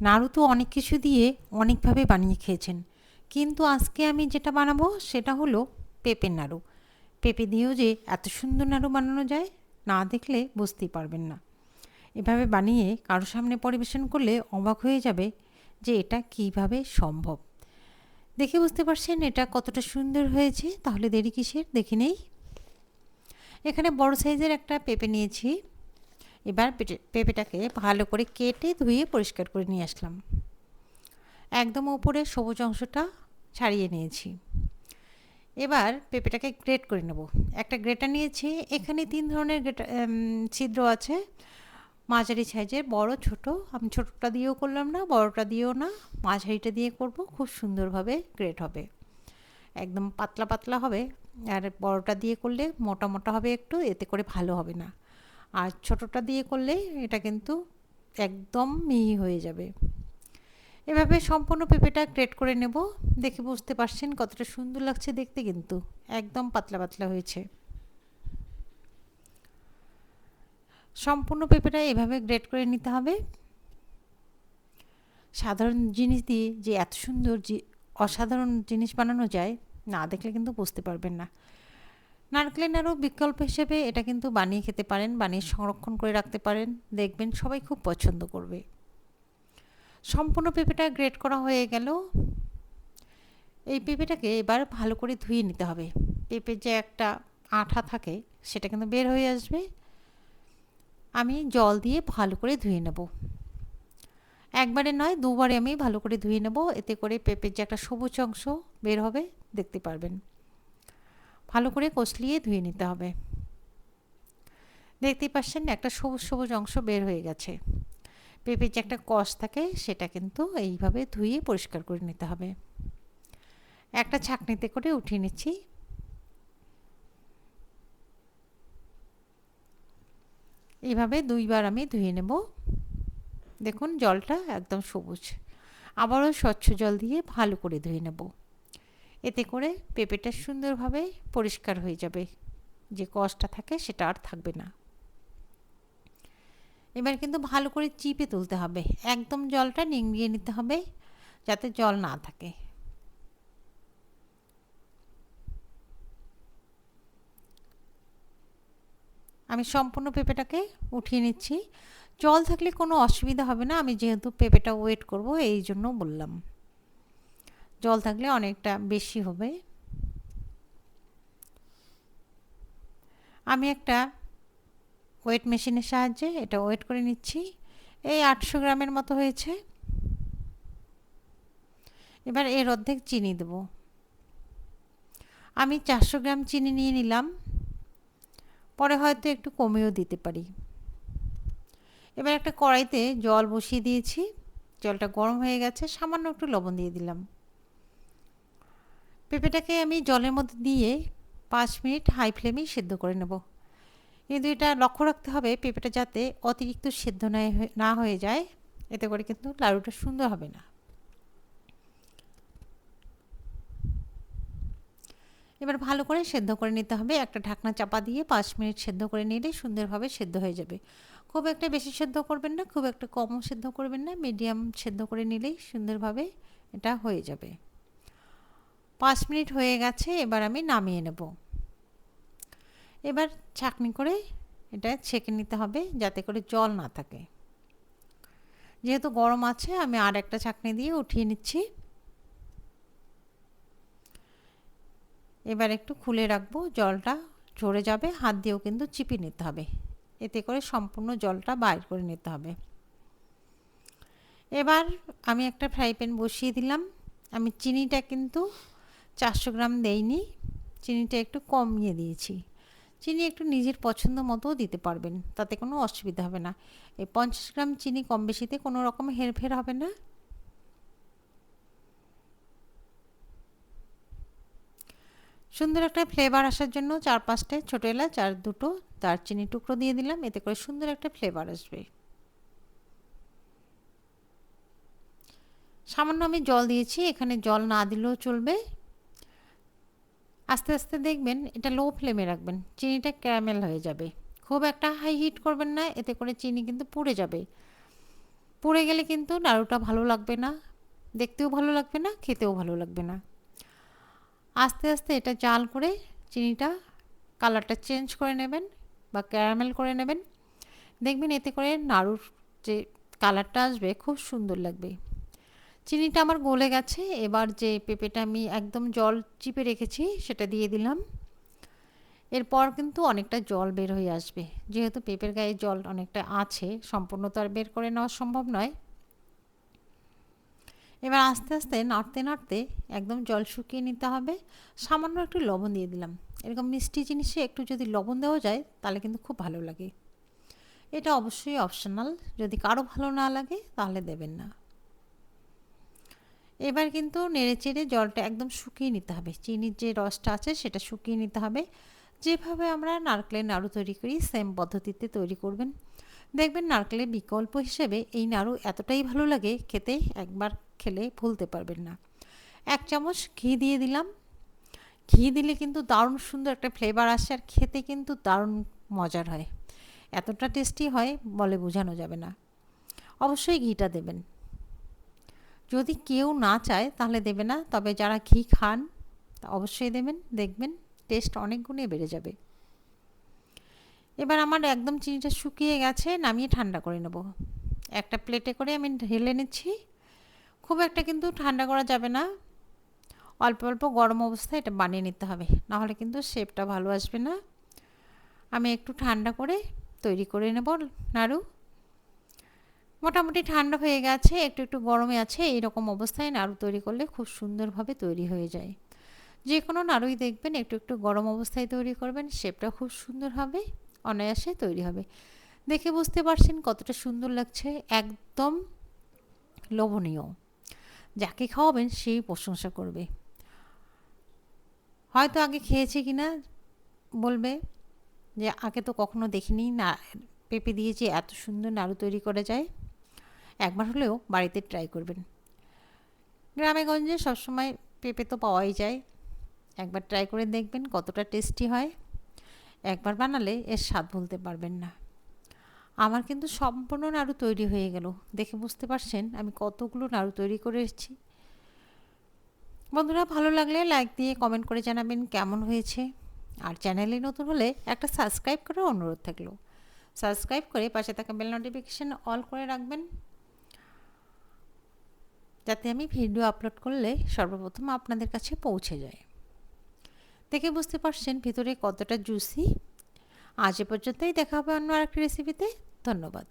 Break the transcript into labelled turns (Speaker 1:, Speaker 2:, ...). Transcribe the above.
Speaker 1: নাড়ু তো অনেক কিছু দিয়ে অনেকভাবে বানিয়ে খেয়েছেন। কিন্তু আজকে আমি যেটা বানাবো সেটা হলো পেঁপের নাড়ু। পেঁপে দিয়েও যে এত সুন্দর নাড়ু বানানো যায়, না দেখলে বুঝতেই পারবেন না। এভাবে বানিয়ে কারোর সামনে পরিবেশন করলে অবাক হয়ে যাবে যে এটা কীভাবে সম্ভব। দেখে বুঝতে পারছেন এটা কতটা সুন্দর হয়েছে, তাহলে দেরি কিসের? দেখে নেই। এখানে বড় সাইজের একটা পেঁপে নিয়েছি। এবার পেঁপেটাকে ভালো করে কেটে ধুয়ে পরিষ্কার করে নিয়ে আসলাম। একদম ওপরে সবুজ অংশটা ছাড়িয়ে নিয়েছি। এবার পেঁপেটাকে গ্রেট করে নেব। একটা গ্রেটার নিয়েছি। এখানে তিন ধরনের গ্রেটার ছিদ্র আছে। মাঝারি সাইজের, বড়, ছোট। আমি ছোটটা দিয়েও করলাম না, বড়টা দিয়েও না। মাঝারিটা দিয়ে করব। খুব সুন্দরভাবে গ্রেট হবে। একদম পাতলা পাতলা হবে। আর বড়টা দিয়ে করলে মোটা মোটা হবে একটু, এতে করে ভালো হবে না। আর ছোটোটা দিয়ে করলে এটা কিন্তু একদম মিহি হয়ে যাবে। এভাবে সম্পূর্ণ পেঁপেটা গ্রেট করে নেব। দেখে বুঝতে পারছেন কতটা সুন্দর লাগছে দেখতে কিন্তু। একদম পাতলা পাতলা হয়েছে। সম্পূর্ণ পেঁপেটা এভাবে গ্রেট করে নিতে হবে। সাধারণ জিনিস দিয়ে যে এত সুন্দর অসাধারণ জিনিস বানানো যায় না দেখলে কিন্তু বুঝতে পারবেন না। নারকেলের নাড়ু বিকল্প হিসেবে এটা কিন্তু বানিয়ে খেতে পারেন, বানিয়ে সংরক্ষণ করে রাখতে পারেন। দেখবেন সবাই খুব পছন্দ করবে। সম্পূর্ণ পেঁপেটা গ্রেট করা হয়ে গেল। এই পেঁপেটাকে এবার ভালো করে ধুয়ে নিতে হবে। পেঁপের যে একটা আঠা থাকে, সেটা কিন্তু বের হয়ে আসবে। আমি জল দিয়ে ভালো করে ধুয়ে নেব। একবারে নয়, দুবারে আমি ভালো করে ধুয়ে নেব। এতে করে পেঁপের যে একটা সবুজ অংশ বের হবে, দেখতে পারবেন। ভালো করে কষলিয়ে ধুয়ে নিতে হবে। দেখতেই পাচ্ছেন একটা সবুজ সবুজ অংশ বের হয়ে গেছে। পেঁপের যে একটা কষ থাকে, সেটা কিন্তু এইভাবে ধুয়ে পরিষ্কার করে নিতে হবে। একটা ছাকনিতে করে উঠিয়ে নিচ্ছি। এইভাবে দুইবার আমি ধুয়ে নেব। দেখুন, জলটা একদম সবুজ। আবারও স্বচ্ছ জল দিয়ে ভালো করে ধুয়ে নেব। এতে করে পেঁপেটা সুন্দরভাবে পরিষ্কার হয়ে যাবে। যে কষটা থাকে সেটা আর থাকবে না। এবার কিন্তু ভালো করে চিপে তুলতে হবে। একদম জলটা নিংড়িয়ে নিতে হবে যাতে জল না থাকে। আমি সম্পূর্ণ পেঁপেটাকে উঠিয়ে নিচ্ছি। জল থাকলে কোনো অসুবিধা হবে না। আমি যেহেতু পেঁপেটা ওয়েট করব এই জন্য বললাম। জল থাকলে অনেকটা বেশি হবে। আমি একটা ওয়েট মেশিনের সাহায্যে এটা ওয়েট করে নিচ্ছি। এই আটশো গ্রামের মতো হয়েছে। এবার এর অর্ধেক চিনি দেব। আমি চারশো গ্রাম চিনি নিয়ে নিলাম। পরে হয়তো একটু কমেও দিতে পারি। এবার একটা কড়াইতে জল বসিয়ে দিয়েছি। জলটা গরম হয়ে গেছে। সামান্য একটু লবণ দিয়ে দিলাম। পেঁপেটাকে আমি জলের মধ্যে দিয়ে পাঁচ মিনিট হাই ফ্লেমেই সেদ্ধ করে নেব। কিন্তু এটা লক্ষ্য রাখতে হবে পেঁপেটা যাতে অতিরিক্ত সেদ্ধ না হয়ে যায়। এতে করে কিন্তু লাড়ুটা সুন্দর হবে না। এবার ভালো করে সেদ্ধ করে নিতে হবে। একটা ঢাকনা চাপা দিয়ে পাঁচ মিনিট সেদ্ধ করে নিলে সুন্দরভাবে সেদ্ধ হয়ে যাবে। খুব একটা বেশি সেদ্ধ করবেন না, খুব একটা কমও সেদ্ধ করবেন না, মিডিয়াম সেদ্ধ করে নিলেই সুন্দরভাবে এটা হয়ে যাবে। পাঁচ মিনিট হয়ে গেছে, এবার আমি নামিয়ে নেব। এবার ছাকনি করে এটা ছেঁকে নিতে হবে যাতে করে জল না থাকে। যেহেতু গরম আছে, আমি আর একটা ছাকনি দিয়ে উঠিয়ে নিচ্ছি। এবার একটু খুলে রাখব, জলটা ঝরে যাবে, হাত দিয়েও কিন্তু চিপি নিতে হবে। এতে করে সম্পূর্ণ জলটা বাইর করে নিতে হবে। এবার আমি একটা ফ্রাই প্যান বসিয়ে দিলাম। আমি চিনিটা কিন্তু চারশো গ্রাম দেইনি। চিনিটা একটু কমিয়ে দিয়েছি। চিনি একটু নিজের পছন্দ মতো দিতে পারবেন, তাতে কোনো অসুবিধা হবে না। এই পঞ্চাশ গ্রাম চিনি কম বেশিতে কোনো রকম হেরফের হবে না। সুন্দর একটা ফ্লেভার আসার জন্য চার পাঁচটা ছোটো এলাচ আর দুটো দারচিনি টুকরো দিয়ে দিলাম, এতে করে সুন্দর একটা ফ্লেভার আসবে। সামান্য আমি জল দিয়েছি, এখানে জল না দিলেও চলবে। আস্তে আস্তে দেখবেন এটা লো ফ্লেমে রাখবেন, চিনিটা ক্যারামেল হয়ে যাবে। খুব একটা হাই হিট করবেন না, এতে করে চিনি কিন্তু পুড়ে যাবে। পুড়ে গেলে কিন্তু নাড়ুটা ভালো লাগবে না, দেখতেও ভালো লাগবে না, খেতেও ভালো লাগবে না। আস্তে আস্তে এটা জাল করে চিনিটা কালারটা চেঞ্জ করে নেবেন বা ক্যারামেল করে নেবেন। দেখবেন এতে করে নাড়ুর যে কালারটা আসবে খুব সুন্দর লাগবে। চিনিটা আমার গলে গেছে। এবার যে পেঁপেটা আমি একদম জল চিপে রেখেছি, সেটা দিয়ে দিলাম। এরপর কিন্তু অনেকটা জল বের হয়ে আসবে। যেহেতু পেঁপের গায়ে জল অনেকটা আছে, সম্পূর্ণ তো আর বের করে নেওয়া সম্ভব নয়। এবার আস্তে আস্তে নাড়তে নাড়তে একদম জল শুকিয়ে নিতে হবে। সামান্য একটু লবণ দিয়ে দিলাম। এরকম মিষ্টি জিনিসে একটু যদি লবণ দেওয়া যায়, তাহলে কিন্তু খুব ভালো লাগে। এটা অবশ্যই অপশনাল যদি কারও ভালো না লাগে, তাহলে দেবেন না। এবার কিন্তু নেড়ে চেড়ে জলটা একদম শুকিয়ে নিতে হবে। চিনির যে রসটা আছে সেটা শুকিয়ে নিতে হবে। যেভাবে আমরা নারকেলের নাড়ু তৈরি করি সেম পদ্ধতিতে তৈরি করবেন। দেখবেন নারকেলের বিকল্প হিসেবে এই নাড়ু এতটাই ভালো লাগে, খেতে একবার খেলে ভুলতে পারবেন না। এক চামচ ঘি দিয়ে দিলাম। ঘি দিলে কিন্তু দারুণ সুন্দর একটা ফ্লেভার আসে আর খেতে কিন্তু দারুণ মজার হয়। এতটা টেস্টি হয় বলে বোঝানো যাবে না। অবশ্যই ঘিটা দেবেন। যদি কেউ না চায়, তাহলে দেবে না। তবে যারা ঘি খান তা অবশ্যই দেবেন, দেখবেন টেস্ট অনেক গুণে বেড়ে যাবে। এবার আমার একদম চিনিটা শুকিয়ে গেছে, নামিয়ে ঠান্ডা করে নেব। একটা প্লেটে করে আমি ঢেলে নিচ্ছি। খুব একটা কিন্তু ঠান্ডা করা যাবে না। অল্প অল্প গরম অবস্থায় এটা বানিয়ে নিতে হবে। নাহলে কিন্তু শেপটা ভালো আসবে না। আমি একটু ঠান্ডা করে তৈরি করে নেব নাড়ু। মোটামুটি ঠান্ডা হয়ে গেছে, একটু একটু গরমে আছে, এইরকম অবস্থায় নাড়ু তৈরি করলে খুব সুন্দরভাবে তৈরি হয়ে যায়। যে কোনো নাড়ুই দেখবেন, একটু একটু গরম অবস্থায় তৈরি করবেন, শেপটা খুব সুন্দর হবে, অনায়াসে তৈরি হবে। দেখে বুঝতে পারছেন কতটা সুন্দর লাগছে? একদম লোভনীয়। যাকে খাওয়াবেন সেই প্রশংসা করবে। হয়তো আগে খেয়েছে কি না বলবে যে, আগে তো কখনো দেখিনি, না, পেঁপে দিয়ে যে এত সুন্দর নাড়ু তৈরি করা যায়। একবার হলেও বাড়িতে ট্রাই করবেন। গ্রামে গঞ্জে সবসময় পেঁপে তো পাওয়াই যায়। একবার ট্রাই করে দেখবেন কতটা টেস্টি হয়। একবার বানালে এর স্বাদ ভুলতে পারবেন না। আমার কিন্তু সম্পূর্ণ নাড়ু তৈরি হয়ে গেল। দেখে বুঝতে পারছেন আমি কতগুলো নাড়ু তৈরি করে এসেছি। বন্ধুরা, ভালো লাগলে লাইক দিয়ে কমেন্ট করে জানাবেন কেমন হয়েছে। আর চ্যানেলে নতুন হলে একটা সাবস্ক্রাইব করার অনুরোধ থাকল। সাবস্ক্রাইব করে পাশে থাকা বেল নোটিফিকেশান অল করে রাখবেন। যাতে আমি ভিডিও আপলোড করলে সর্বপ্রথম আপনাদের কাছে পৌঁছে যায়। দেখে বুঝতে পারছেন ভিতরে কতটা জুসি আজ পর্যন্তই দেখা হবে অন্য আরেকটি রেসিপিতে ধন্যবাদ।